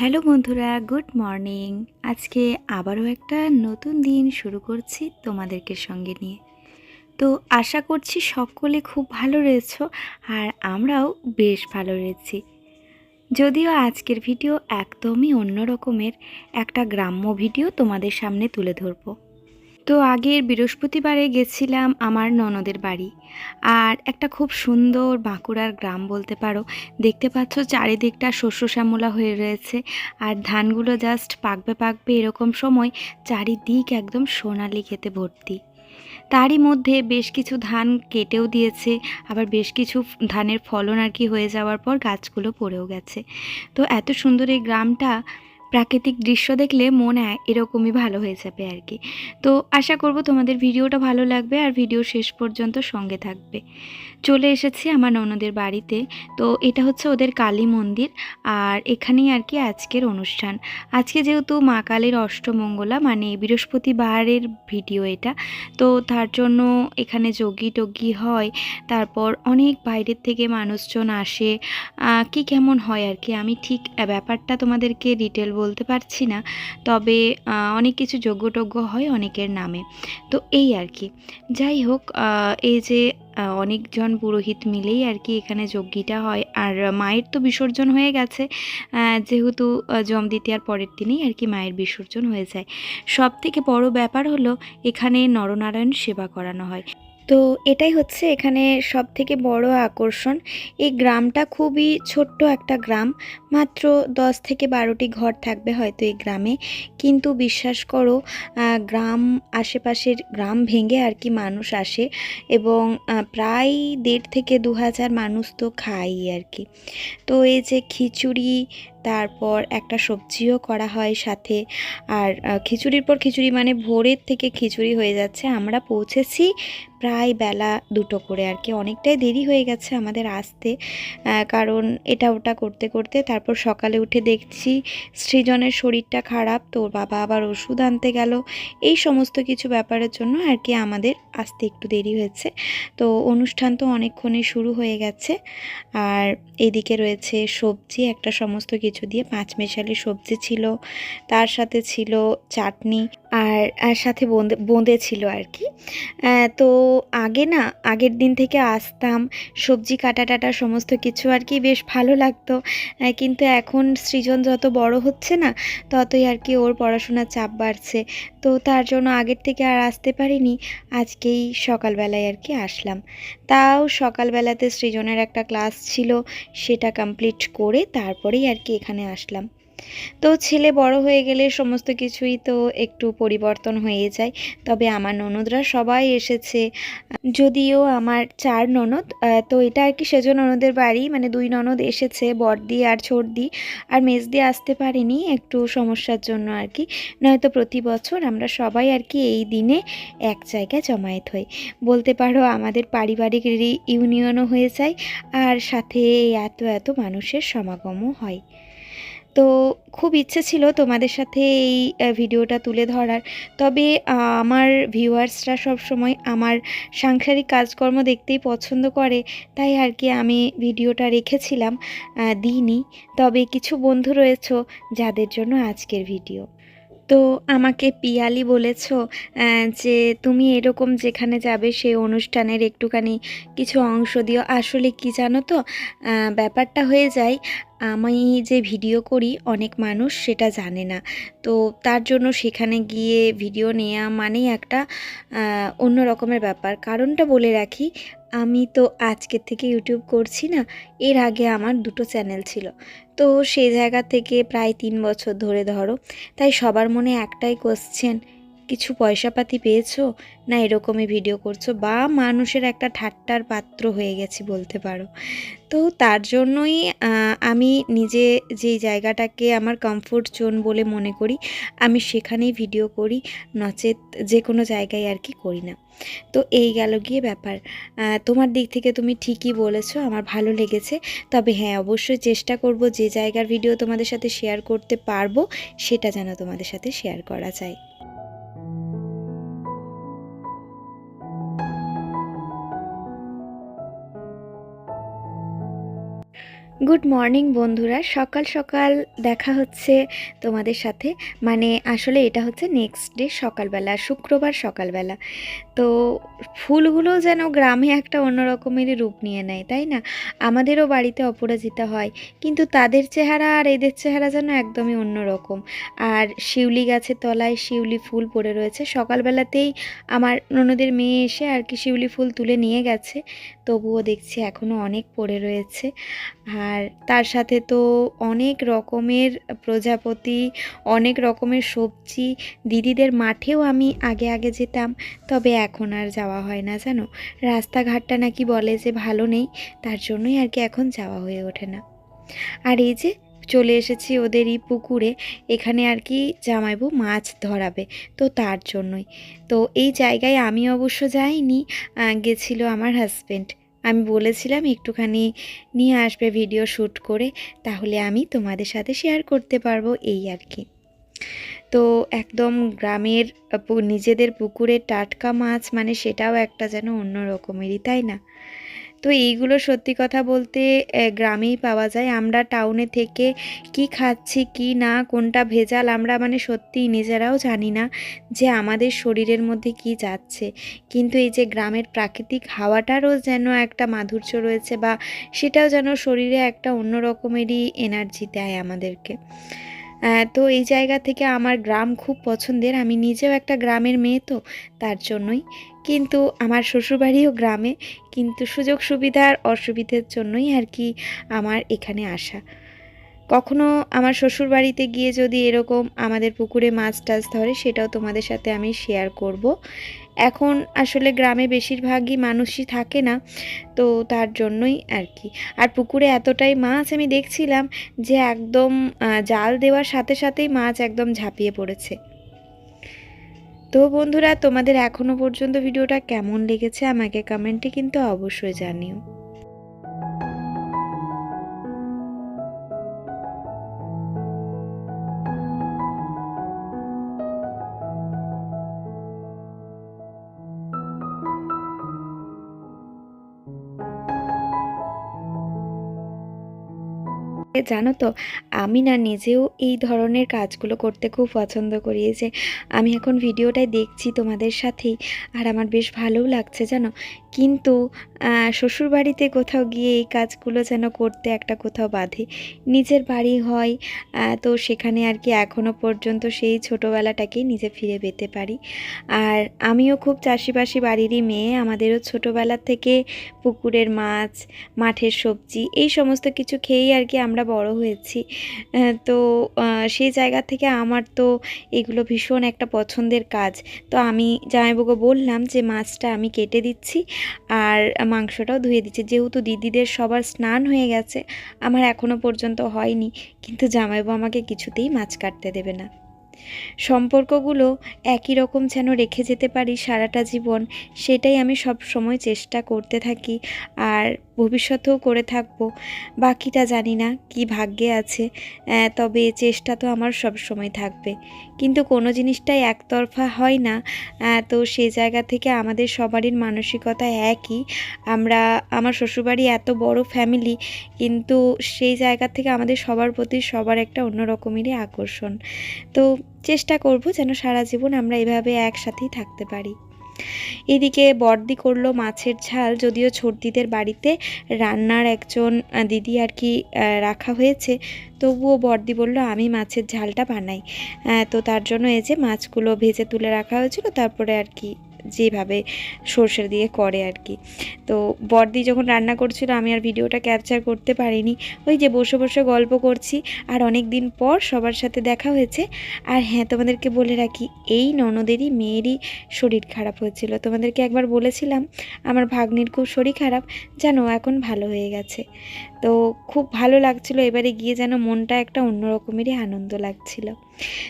Hello বন্ধুরা, good morning. আজকে আবারও একটা নতুন দিন শুরু করছি তোমাদেরকে সঙ্গে নিয়ে। তো আশা করছি সকলে খুব ভালো রয়েছ আর আমরাও বেশ ভালো রয়েছি। যদিও আজকের ভিডিও একদমই অন্য রকমের, একটা গ্রাম্য ভিডিও তোমাদের সামনে তুলে ধরবো। তো আগের বৃহস্পতিবারে গেছিলাম আমার ননদের বাড়ি। আর একটা খুব সুন্দর বাঁকুড়ার গ্রাম বলতে পারো। দেখতে পাচ্ছ চারিদিকটা শস্য শ্যামলা হয়ে রয়েছে। আর ধানগুলো জাস্ট পাকবে পাকবে এরকম সময় চারিদিক একদম সোনালি খেতে ভর্তি। তারই মধ্যে বেশ কিছু ধান কেটেও দিয়েছে। আবার বেশ কিছু ধানের ফলন আর কি হয়ে যাওয়ার পর গাছগুলো পড়েও গেছে। তো এত সুন্দর এই গ্রামটা প্রাকৃতিক দৃশ্য দেখলে মনে হয় এরকমই ভালো হয়ে যাবে আর কি। তো আশা করব তোমাদের ভিডিওটা ভালো লাগবে আর ভিডিও শেষ পর্যন্ত সঙ্গে থাকবে। চলে এসেছি আমার ননদের বাড়িতে। তো এটা হচ্ছে ওদের কালী মন্দির আর এখানেই আর কি আজকের অনুষ্ঠান। আজকে যেহেতু মা কালীর অষ্টমঙ্গলা মানে বৃহস্পতিবারের ভিডিও এটা, তো তার জন্য এখানে যোগী টোগী হয়, তারপর অনেক বাইরের থেকে মানুষজন আসে। কি কেমন হয় আর কি? আমি ঠিক ব্যাপারটা তোমাদেরকে ডিটেল বলতে পারছি না, তবে অনেক কিছু যোগ্যটোগ্য হয় অনেকের নামে। তো এই আর কি। যাই হোক এই যে অনেকজন পুরোহিত মিলেই আর কি এখানে যজ্ঞিটা হয়, আর মায়ের তো বিসর্জন হয়ে গেছে যেহেতু জম দ্বিতীয়ার পরের দিনেই আর কি মায়ের বিসর্জন হয়ে যায়। সব থেকে বড় ব্যাপার হলো, এখানে নরনারায়ণ সেবা করানো হয়। তো এটাই হচ্ছে এখানে সব থেকে বড় আকর্ষণ। এই গ্রামটা খুবই ছোট্ট একটা গ্রাম, মাত্র দশ থেকে বারোটি ঘর থাকবে হয়তো এই গ্রামে। কিন্তু বিশ্বাস করো গ্রাম আশেপাশের গ্রাম ভেঙে আর কি মানুষ আসে এবং প্রায় দেড় থেকে দু হাজার মানুষ তো খাই আর কি। তো এই যে খিচুড়ি তারপর একটা সবজিও করা হয় সাথে। আর খিচুড়ির পর খিচুড়ি মানে ভোরের থেকে খিচুড়ি হয়ে যাচ্ছে। আমরা পৌঁছেছি প্রায় বেলা দুটো করে আর কি। অনেকটাই দেরি হয়ে গেছে আমাদের আসতে। কারণ এটা ওটা করতে করতে তারপর সকালে উঠে দেখছি সৃজনের শরীরটা খারাপ, তো ওর বাবা আবার ওষুধ আনতে গেল। এই সমস্ত কিছু ব্যাপারের জন্য আর কি আমাদের আসতে একটু দেরি হয়েছে। তো অনুষ্ঠান তো অনেকক্ষণে শুরু হয়ে গেছে। আর এদিকে রয়েছে সবজি, একটা সমস্ত কিছু দিয়ে পাঁচ মেশালি সবজি ছিল, তার সাথে ছিল চাটনি আর আর সাথে বোঁদে বোঁদে ছিল আর কি। তো আগে না, আগের দিন থেকে আসতাম, সবজি কাটা টাটা সমস্ত কিছু আর কি বেশ ভালো লাগতো। কিন্তু এখন সৃজন যত বড় হচ্ছে না, ততই আর কি ওর পড়াশোনার চাপ বাড়ছে। তো তার জন্য আগের থেকে আর আসতে পারিনি, আজকেই সকালবেলায় আর কি আসলাম। তাও সকালবেলাতে সৃজনের একটা ক্লাস ছিল, সেটা কমপ্লিট করে তারপরেই আর কি এখানে আসলাম। তো ছেলে বড় হয়ে গেলে সমস্ত কিছুই তো একটু পরিবর্তন হয়ে যায়। তবে আমার ননদরা সবাই এসেছে। যদিও আমার চার ননদ তো এটা আর কি সেজন্য ননদের বাড়ি মানে দুই ননদ এসেছে, বড়দি আর ছোটদি। আর মেজদি আসতে পারেনি একটু সমস্যার জন্য আর কি। নয়তো প্রতি বছর আমরা সবাই আর কি এই দিনে এক জায়গায় জমায়েত হই। বলতে পারো আমাদের পারিবারিক ইউনিয়নও হয়ে যায়, আর সাথে এত এত মানুষের সমাগমও হয়। তো খুব ইচ্ছে ছিল তোমাদের সাথে এই ভিডিওটা তুলে ধরার। তবে আমার ভিউয়ার্সরা সব সময় আমার সাংসারিক কাজকর্ম দেখতেই পছন্দ করে, তাই আর কি আমি ভিডিওটা রেখেছিলাম দিইনি। তবে কিছু বন্ধু রয়েছে যাদের জন্য আজকের ভিডিও। তো আমাকে পিয়ালি বলেছ যে তুমি এরকম যেখানে যাবে সেই অনুষ্ঠানের একটুখানি কিছু অংশ দিও। আসলে কি জানো তো ব্যাপারটা হয়ে যায় আমি যে ভিডিও করি, অনেক মানুষ সেটা জানে না। তো তার জন্য সেখানে গিয়ে ভিডিও নেওয়া মানেই একটা অন্য রকমের ব্যাপার। কারণটা বলে রাখি, আমি তো আজকের থেকে ইউটিউব করছি না, এর আগে আমার দুটো চ্যানেল ছিল। তো সেই জায়গা থেকে প্রায় তিন বছর ধরে ধরো, তাই সবার মনে একটাই কোশ্চেন কিছু পয়সাপাতি পেয়েছ? না, এরকমই ভিডিও করছ। বা মানুষের একটা ঠাট্টার পাত্র হয়ে গেছি বলতে পারো। তো তার জন্যই আমি নিজে যেই জায়গাটাকে আমার কমফোর্ট জোন বলে মনে করি, আমি সেখানেই ভিডিও করি, নচেত যে কোনো জায়গায় আর কি করি না। তো এই গেল গিয়ে ব্যাপার। তোমার দিক থেকে তুমি ঠিকই বলেছ, আমার ভালো লেগেছে। তবে হ্যাঁ অবশ্যই চেষ্টা করব যে জায়গার ভিডিও তোমাদের সাথে শেয়ার করতে পারব, সেটা যেন তোমাদের সাথে শেয়ার করা যায়। গুড মর্নিং বন্ধুরা। সকাল সকাল দেখা হচ্ছে তোমাদের সাথে। মানে আসলে এটা হচ্ছে নেক্সট ডে সকালবেলা, শুক্রবার সকালবেলা। তো ফুলগুলো যেন গ্রামে একটা অন্য রকমেরই রূপ নিয়ে নেয়, তাই না? আমাদেরও বাড়িতে অপরাজিতা হয়, কিন্তু তাদের চেহারা আর এদের চেহারা যেন একদমই অন্য রকম আর শিউলি গাছের তলায় শিউলি ফুল পড়ে রয়েছে। সকালবেলাতেই আমার ননদের মেয়ে এসে আর কি শিউলি ফুল তুলে নিয়ে গেছে, তবুও দেখছি এখনও অনেক পড়ে রয়েছে। আর তার সাথে তো অনেক রকমের প্রজাপতি, অনেক রকমের সবজি দিদিদের মাঠেও আমি আগে আগে যেতাম, তবে এখন আর যাওয়া হয় না, জানো? রাস্তাঘাটটা নাকি বলে যে ভালো নেই, তার জন্যই আর কি এখন যাওয়া হয়ে ওঠে না। আর এই যে চলে এসেছি ওদেরই পুকুরে, এখানে আর কি জামাইবু মাছ ধরাবে, তো তার জন্যই। তো এই জায়গায় আমি অবশ্য যাইনি গেছিল আমার হাজবেন্ড আমি বলেছিলাম একটুখানি নিয়ে আসবে ভিডিও শ্যুট করে, তাহলে আমি তোমাদের সাথে শেয়ার করতে পারব এই আর কি। তো একদম গ্রামের নিজেদের পুকুরে টাটকা মাছ মানে সেটাও একটা যেন অন্য রকমেরই, তাই না? তো এইগুলো সত্যি কথা বলতে গ্রামেই পাওয়া যায়। আমরা টাউনে থেকে কি খাচ্ছি, কি না, কোনটা ভেজাল, আমরা মানে সত্যিই নিজেরাও জানি না যে আমাদের শরীরের মধ্যে কি যাচ্ছে। কিন্তু এই যে গ্রামের প্রাকৃতিক হাওয়াটারও যেন একটা মাধুর্য রয়েছে বা সেটাও যেন শরীরে একটা অন্য রকমেরই এনার্জি দেয় আমাদেরকে। তো এই জায়গা থেকে আমার গ্রাম খুব পছন্দের। আমি নিজেও একটা গ্রামের মেয়ে তো, তার জন্যই। কিন্তু আমার শ্বশুরবাড়িও গ্রামে, কিন্তু সুযোগ সুবিধার অসুবিধের জন্যই আর কি আমার এখানে আসা। কখনো আমার শ্বশুর বাড়িতে গিয়ে যদি এরকম আমাদের পুকুরে মাছ টাছ ধরে, সেটাও তোমাদের সাথে আমি শেয়ার করব। এখন আসলে গ্রামে বেশিরভাগই মানুষই থাকে না, তো তার জন্যই আর কি। আর পুকুরে এতটাই মাছ আমি দেখছিলাম যে একদম জাল দেওয়ার সাথে সাথেই মাছ একদম ঝাঁপিয়ে পড়েছে। তো বন্ধুরা তোমাদের এখনও পর্যন্ত ভিডিওটা কেমন লেগেছে আমাকে কমেন্টে কিন্তু অবশ্যই জানিও। জানো তো, আমি না নিজেও এই ধরনের কাজগুলো করতে খুব পছন্দ করি যে, আমি এখন ভিডিওটাই দেখছি তোমাদের সাথেই, আর আমার বেশ ভালোও লাগছে, জানো? কিন্তু শ্বশুরবাড়িতে কোথাও গিয়ে এই কাজগুলো যেন করতে একটা কোথাও বাধে। নিজের বাড়ি হয় তো সেখানে আর কি এখনও পর্যন্ত সেই ছোটোবেলাটাকেই নিজে ফিরে পেতে পারি। আর আমিও খুব চাষিবাসি বাড়িরই মেয়ে, আমাদেরও ছোটোবেলা থেকে পুকুরের মাছ, মাঠের সবজি, এই সমস্ত কিছু খেয়েই আর কি আমরা বড় হয়েছি। তো সেই জায়গা থেকে আমার তো এগুলো ভীষণ একটা পছন্দের কাজ। তো আমি জামাইবাবুকে বললাম যে, মাছটা আমি কেটে দিচ্ছি আর মাংসটাও ধুয়ে দিচ্ছে। যেহেতু দিদিদের সবার স্নান হয়ে গেছে, আমার এখনও পর্যন্ত হয়নি, কিন্তু জামাইবাবু আমাকে কিছুতেই মাছ কাটতে দেবে না। সম্পর্কগুলো একই রকম যেন রেখে যেতে পারি সারাটা জীবন, সেটাই আমি সব সময় চেষ্টা করতে থাকি। আর ভবিষ্যতেও করে থাকব। বাকিটা জানি না কি ভাগ্যে আছে। তবে চেষ্টা তো আমার সব সময় থাকবে। কিন্তু কোনো জিনিসটাই একতরফা হয় না। তো সে জায়গা থেকে আমাদের সবারই মানসিকতা একই। আমরা, আমার শ্বশুরবাড়ি এত বড় ফ্যামিলি কিন্তু সেই জায়গা থেকে আমাদের সবার প্রতি সবার একটা অন্য রকমেরই আকর্ষণ। তো চেষ্টা করব যেন সারা জীবন আমরা এভাবে একসাথেই থাকতে পারি। এদিকে বর্দি করল মাছের ঝাল, যদিও ছোটদিদের বাড়িতে রান্নার একজন দিদি আর কি রাখা হয়েছে। তবুও বর্দি বলল, আমি মাছের ঝালটা বানাই। তো তার জন্য এই যে মাছগুলো ভেজে তুলে রাখা হয়েছিল, তারপরে আর কি যেভাবে সর্ষে দিয়ে করে আর কি। তো বর্দি যখন রান্না করছিল, আমি আর ভিডিওটা ক্যাপচার করতে পারিনি। ওই যে বসে বসে গল্প করছি, আর অনেক দিন পর সবার সাথে দেখা হয়েছে। আর হ্যাঁ তোমাদেরকে বলে রাখি, এই ননদেরই মেয়েরই শরীর খারাপ হয়েছিল। তোমাদেরকে একবার বলেছিলাম, আমার ভাগ্নির খুব শরীর খারাপ জানো এখন ভালো হয়ে গেছে। তো খুব ভালো লাগছিল এবারে গিয়ে যেন মনটা একটা অন্যরকমেরই আনন্দ লাগছিল।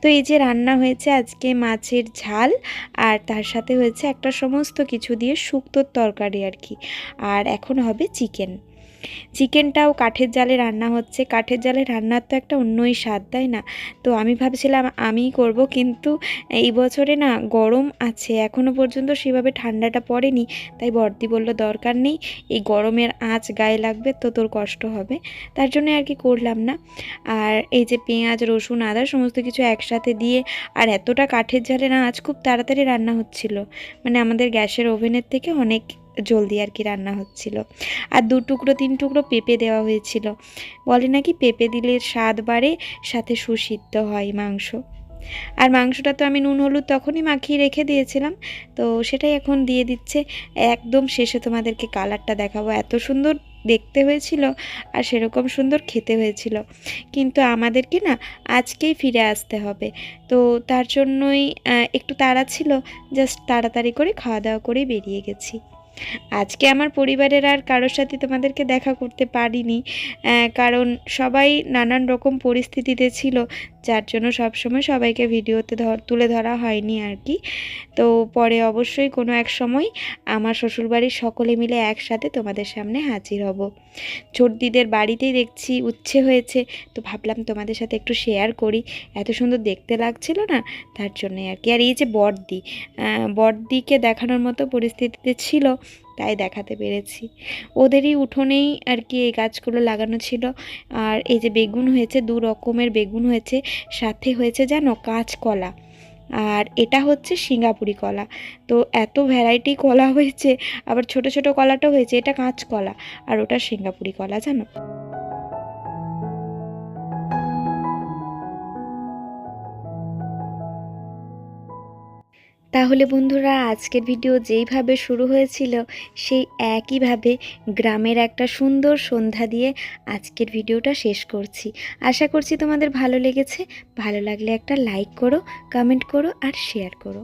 তো এই যে রান্না হয়েছে আজকে মাছের ঝাল আর তার সাথে হয়েছে একটা সমস্ত কিছু দিয়ে শুক্তোর তরকারি আর কি। আর এখন হবে চিকেন। চিকেনটাও কাঠের জালে রান্না হচ্ছে। কাঠের জালে রান্নার তো একটা অন্যই স্বাদ, তাই না? তো আমি ভাবছিলাম আমিই করব, কিন্তু এই বছরে না গরম আছে। এখনও পর্যন্ত সেভাবে ঠান্ডাটা পড়েনি, তাই বর্দি বলল, দরকার নেই, এই গরমের আঁচ গায়ে লাগবে, তো তোর কষ্ট হবে। তার জন্য আর কি করলাম না। আর এই যে পেঁয়াজ, রসুন, আদা, সমস্ত কিছু একসাথে দিয়ে, আর এতটা কাঠের জালে না আজ খুব তাড়াতাড়ি রান্না হচ্ছিল। মানে আমাদের গ্যাসের ওভেনের থেকে অনেক জলদি আর কি রান্না হচ্ছিল। আর দু টুকরো, তিন টুকরো পেঁপে দেওয়া হয়েছিল। বলে নাকি পেঁপে দিলে স্বাদ বাড়ে, সাথে সুসিদ্ধ হয় মাংস। আর মাংসটা তো আমি নুন, হলুদ তখনই মাখিয়ে রেখে দিয়েছিলাম। তো সেটাই এখন দিয়ে দিচ্ছে। একদম শেষে তোমাদেরকে কালারটা দেখাবো। এত সুন্দর দেখতে হয়েছিল আর সেরকম সুন্দর খেতে হয়েছিল। কিন্তু আমাদেরকে না আজকেই ফিরে আসতে হবে। তো তার জন্যই একটু তাড়া ছিল। জাস্ট তাড়াতাড়ি করে খাওয়া দাওয়া করেই বেরিয়ে গেছি। আজকে আমার পরিবারের আর কারোর সাথে তোমাদেরকে দেখা করতে পারিনি কারণ সবাই নানান রকম পরিস্থিতিতে ছিল। যার জন্য সবসময় সবাইকে ভিডিওতে ধর তুলে ধরা হয়নি আর কি। তো পরে অবশ্যই কোনো এক সময় আমার শ্বশুরবাড়ির সকলে মিলে একসাথে তোমাদের সামনে হাজির হব। ছোটদিদের বাড়িতেই দেখছি উচ্ছে হয়েছে। তো ভাবলাম তোমাদের সাথে একটু শেয়ার করি। এত সুন্দর দেখতে লাগছিল না? তার জন্যই আর কি। আর এই যে বড়দি আহ, বড়দিকে দেখানোর মতো পরিস্থিতিতে ছিল। তাই দেখাতে পেরেছি। ওদেরই উঠোনেই আর কি এই গাছগুলো লাগানো ছিল। আর এই যে বেগুন হয়েছে, দু রকমের বেগুন হয়েছে, সাথে হয়েছে জানো কাঁচকলা। আর এটা হচ্ছে সিঙ্গাপুরি কলা। তো এত ভ্যারাইটি কলা হয়েছে, আবার ছোট ছোট কলাটা হয়েছে, এটা কাঁচকলা, আর ওটা সিঙ্গাপুরি কলা, জানো? তাহলে বন্ধুরা, আজকের ভিডিও যেইভাবে শুরু হয়েছিল, সেই একইভাবে গ্রামের একটা সুন্দর সন্ধ্যা দিয়ে আজকের ভিডিওটা শেষ করছি। আশা করছি তোমাদের ভালো লেগেছে। ভালো লাগলে একটা লাইক করো, কমেন্ট করো আর শেয়ার করো।